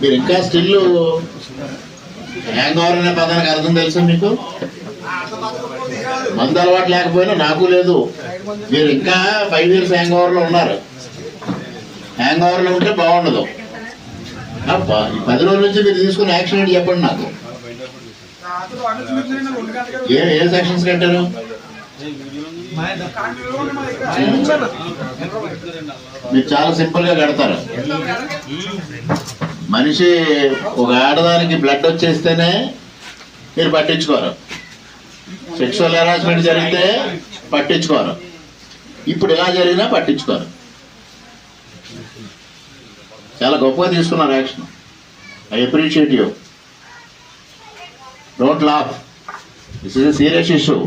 మీరు ఇంకా still hang over అనే పదానికి అర్థం తెలుసా మీకు? మందు అలవాటు లేకపోయినా నాకు లేదు. మీరు ఇంకా ఫైవ్ ఇయర్స్ హ్యాంగ్ ఓవర్లో ఉన్నారు. హ్యాంగ్ ఓవర్లో ఉంటే బాగుండదు. పది రోజుల నుంచి మీరు తీసుకున్న యాక్షన్ చెప్పండి నాకు. ఏ ఏ సెక్షన్స్ కట్టారు? మీరు చాలా సింపుల్గా కడతారు. మనిషి ఒక ఆడదానికి బ్లడ్ వచ్చేస్తేనే మీరు పట్టించుకోరు. సెక్షువల్ హెరాస్మెంట్ జరిగితే పట్టించుకోరు. ఇప్పుడు ఎలా జరిగినా పట్టించుకోరు. చాలా గొప్పగా తీసుకున్నారు action. I appreciate you. Don't laugh this is serious issue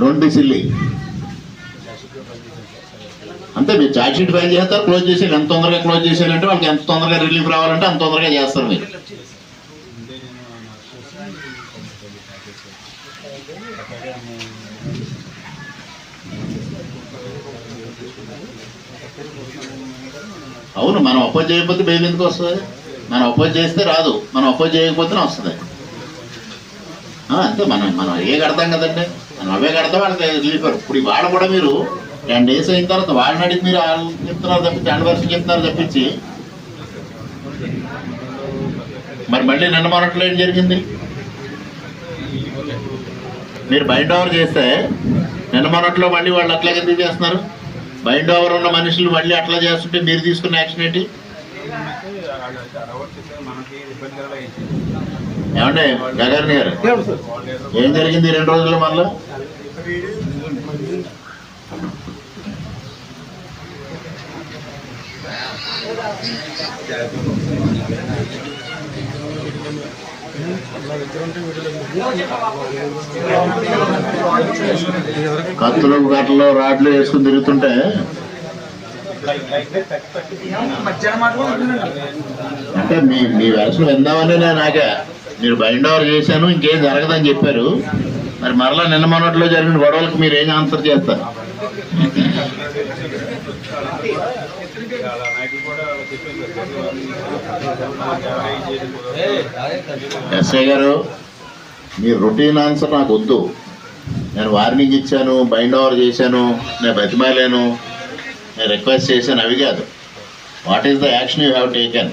don't be silly అంతే మీరు ఛార్జ్ షీట్ ఫైల్ చేస్తారు క్లోజ్ చేసేయాలి ఎంత తొందరగా క్లోజ్ చేశారంటే వాళ్ళకి ఎంత తొందరగా రిలీఫ్ రావాలంటే అంత తొందరగా చేస్తారు మీరు. అవును మనం అపోజ్ చేయకపోతే బెయిల్ ఎందుకు వస్తుంది? మనం అపోజ్ చేస్తే రాదు. మనం అపోజ్ చేయకపోతేనే వస్తుంది. అంతే మనం మనం ఏ కడతాం కదండి. మనం అవే కడతాం వాళ్ళకి రిలీఫ్ ఇప్పుడు వాడ కూడా మీరు టెన్ డేస్ అయిన తర్వాత వాళ్ళని అడిగి మీరు వాళ్ళు చెప్తున్నారు తప్పించి యానివర్సరీ చెప్తున్నారు తప్పించి. మరి మళ్ళీ నిన్న మొన్నట్లో ఏం జరిగింది? మీరు బైండ్ ఓవర్ చేస్తే నిన్న మొన్నట్లో మళ్ళీ వాళ్ళు అట్లాగే ఎందుకు చేస్తున్నారు. బైండ్ ఓవర్ ఉన్న మనుషులు మళ్ళీ అట్లా చేస్తుంటే మీరు తీసుకున్న యాక్షన్ ఏంటి? ఏమంటే గగారిని గారు ఏం జరిగింది రెండు రోజులు మళ్ళీ కత్తులు గట్టలు రాడ్లు వేసుకుని తిరుగుతుంటే అంటే మీ మీ వయసులో విందామని నేను ఆగా. మీరు బైండ్ ఓవర్ చేశాను ఇంకేం జరగదని చెప్పారు. మరి మరలా నిన్న మొన్నట్లో జరిగిన గొడవలకు మీరు ఏం ఆన్సర్ చేస్తారు? ఎస్ఐ గారు మీ రొటీన్ ఆన్సర్ నాకు వద్దు. నేను వార్నింగ్ ఇచ్చాను బైండ్ ఓవర్ చేశాను నేను బతిమాలేను నేను రిక్వెస్ట్ చేశాను అవి కాదు. What is the action you have taken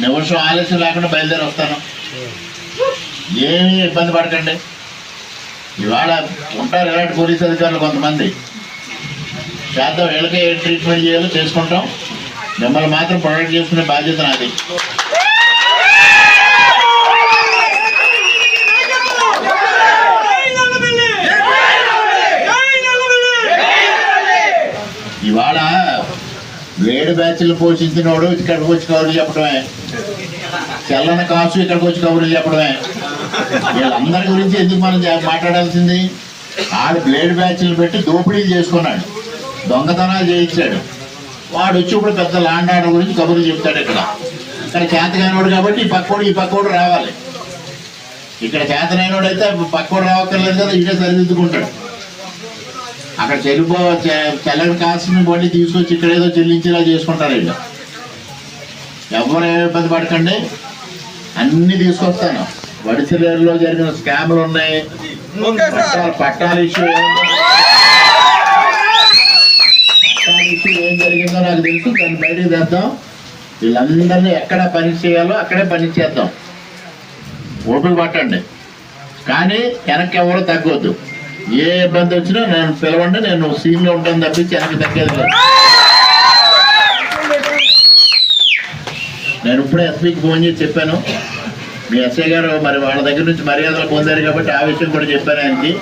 నిమిషం ఆలస్యం లేకుండా బయలుదేరి వస్తాను. ఏమీ ఇబ్బంది పడకండి. ఇవాళ ఉంటారు ఇలాంటి పోలీస్ అధికారులు కొంతమంది. చేద్దాం వీళ్ళకే ఏ ట్రీట్మెంట్ చేయాలో చేసుకుంటాం. మిమ్మల్ని మాత్రం ప్రొటెక్ట్ చేసుకునే బాధ్యత నాది. ఇవాళ వేడి బ్యాచ్లు పోషించినోడు ఇక్కడికి వచ్చి కబుర్లు చెప్పడమే. చల్లని కాసు ఇక్కడికి వచ్చి కబుర్లు చెప్పడమే. వీళ్ళందరి గురించి ఎందుకు మనం మాట్లాడాల్సింది? ఆడు బ్లేడ్ బ్యాచ్లు పెట్టి దోపిడీలు చేసుకున్నాడు. దొంగతనాలు చేయించాడు. వాడు వచ్చి ఇప్పుడు పెద్ద లాండ్ ఆర్డర్ గురించి కబుర్లు చెప్తాడు ఇక్కడ. ఇక్కడ చేతగానోడు కాబట్టి ఈ పక్కోడు ఈ పక్కోడు రావాలి. ఇక్కడ చేతనైనోడు అయితే పక్కోడు రావక్కర్లేదు కదా ఇదే సరిదిద్దుకుంటాడు. అక్కడ చెల్లిపో చెల్లని కాసుని బండి తీసుకొచ్చి ఇక్కడ ఏదో చెల్లించేలా చేసుకుంటారు వీళ్ళు ఎవరు ఏ ఇబ్బంది పడకండి. అన్ని తీసుకొస్తాను. వడిసిలేరులో జరిగిన స్కామ్లు ఉన్నాయి. పట్టాల పట్టాల ఇష్యూ పట్టాల ఇష్యూ ఏం జరిగిందో నాకు తెలుసు. దాన్ని బయటకు తెద్దాం. వీళ్ళందరినీ ఎక్కడ పని చేయాలో అక్కడే పని చేద్దాం. ఓపిక పట్టండి. కానీ వెనక్కి ఎవరు తగ్గొద్దు. ఏ ఇబ్బంది వచ్చినా నేను పిలవండి నేను సీన్లో ఉంటాను తప్పించి వెనక్కి తగ్గేది లేదు. నేను ఇప్పుడే ఎస్పీకి ఫోన్ చేసి చెప్పాను. మీ ఎస్ఐ గారు మరి వాళ్ళ దగ్గర నుంచి మర్యాదలు పొందారు కాబట్టి ఆ విషయం కూడా చెప్పాను ఆయనకి.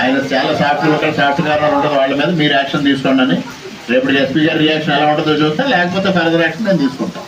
ఆయన చాలా సాఫ్ట్ ఉంటారు సాఫ్ట్ కార్నర్ ఉంటుంది వాళ్ళ మీద మీరు యాక్షన్ తీసుకోండి అని. రేపు ఎస్పీ గారి రియాక్షన్ ఎలా ఉంటుందో చూస్తే లేకపోతే ఫర్దర్ యాక్షన్ నేను తీసుకుంటాను